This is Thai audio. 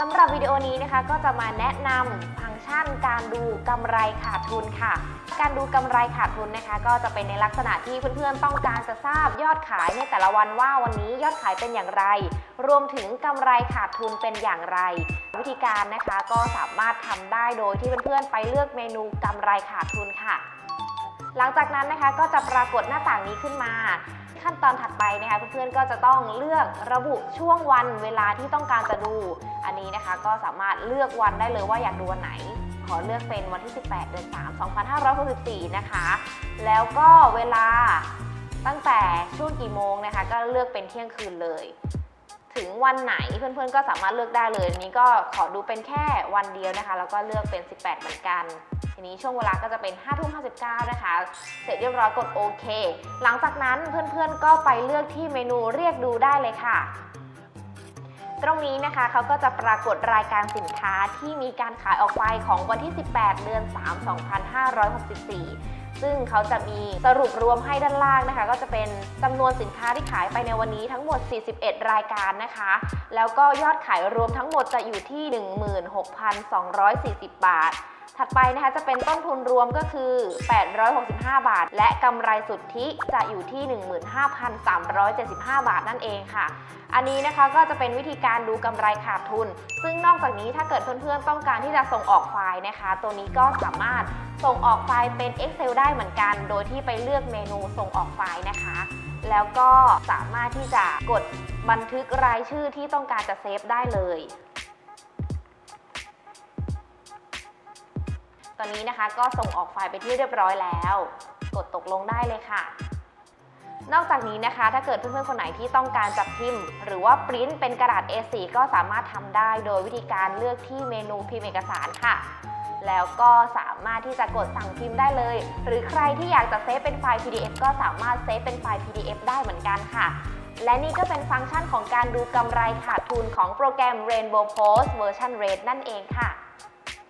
สำหรับวิดีโอนี้นะคะก็จะมาแนะนำฟังก์ชันการดูกำไรขาดทุนค่ะ การดูกำไรขาดทุนนะคะ ก็จะเป็นในลักษณะที่เพื่อนๆต้องการจะทราบยอดขายในแต่ละวันว่าวันนี้ยอดขายเป็นอย่างไร รวมถึงกำไรขาดทุนเป็นอย่างไร วิธีการนะคะก็สามารถทำได้โดยที่เพื่อนๆไปเลือกเมนูกำไรขาดทุนค่ะ หลังจากนั้นนะคะก็จะปรากฏหน้าต่างนี้ขึ้นมา ขั้นตอนถัดไปนะคะเพื่อนๆก็จะต้องเลือกระบุช่วงวันเวลาที่ต้องการจะดู อันนี้นะคะก็สามารถเลือกวันได้เลยว่าอยากดูวันไหน ขอเลือกเป็นวันที่ 18 เดือน 3 2564 นะคะ แล้วก็เวลาตั้งแต่ช่วงกี่โมงนะคะ ก็เลือกเป็นเที่ยงคืนเลย ถึงวันไหนเพื่อนๆก็สามารถเลือกได้เลยอันนี้ก็ขอดูเป็นแค่วันเดียวนะคะ แล้วก็เลือกเป็น 18 เหมือนกัน ทีนี้ช่วงเวลาก็จะเป็น5ทุ่ม59 นะคะ เสร็จเรียบร้อยกดโอเค หลังจากนั้นเพื่อนๆก็ไปเลือกที่เมนูเรียกดูได้เลยค่ะ ตรงนี้นะคะเขาก็จะปรากฏรายการสินค้าที่มีการขายออกไปของวันที่ 18 เดือน 3 2564 ซึ่งเขาจะมีสรุปรวมให้ด้านล่างนะคะ ก็จะเป็นจำนวนสินค้าที่ขายไปในวันนี้ทั้งหมด 41 รายการนะคะ แล้วก็ยอดขายรวมทั้งหมดจะอยู่ที่ 16,240 บาท ถัดไปนะคะจะเป็นต้นทุนรวมก็คือ 865 บาท และกำไรสุทธิจะอยู่ที่ 15,375 บาทนั่นเองค่ะ อันนี้นะคะก็จะเป็นวิธีการดูกำไรขาดทุน ซึ่งนอกจากนี้ถ้าเกิดเพื่อนๆต้องการที่จะส่งออกไฟล์นะคะ ตัวนี้ก็สามารถส่งออกไฟล์เป็น Excel ได้เหมือนกัน โดยที่ไปเลือกเมนูส่งออกไฟล์นะคะ แล้วก็สามารถที่จะกดบันทึกรายชื่อที่ต้องการจะเซฟได้เลย ตอนนี้นะคะก็ส่งออกไฟล์ไปที่เรียบร้อยแล้ว กดตกลงได้เลยค่ะ นอกจากนี้นะคะ ถ้าเกิดเพื่อนๆคนไหนที่ต้องการจับพิมพ์ หรือว่าปริ้นเป็นกระดาษ A4 ก็สามารถทำได้โดยวิธีการเลือกที่เมนูพิมพ์เอกสารค่ะแล้วก็สามารถที่จะกดสั่งพิมพ์ได้เลย หรือใครที่อยากจะเซฟเป็นไฟล์ PDF ก็สามารถเซฟเป็นไฟล์ PDF ได้เหมือนกันค่ะ และนี่ก็เป็นฟังก์ชันของการดูกำไรขาดทุนของโปรแกรม Rainbow Post เวอร์ชัน Red นั่นเองค่ะ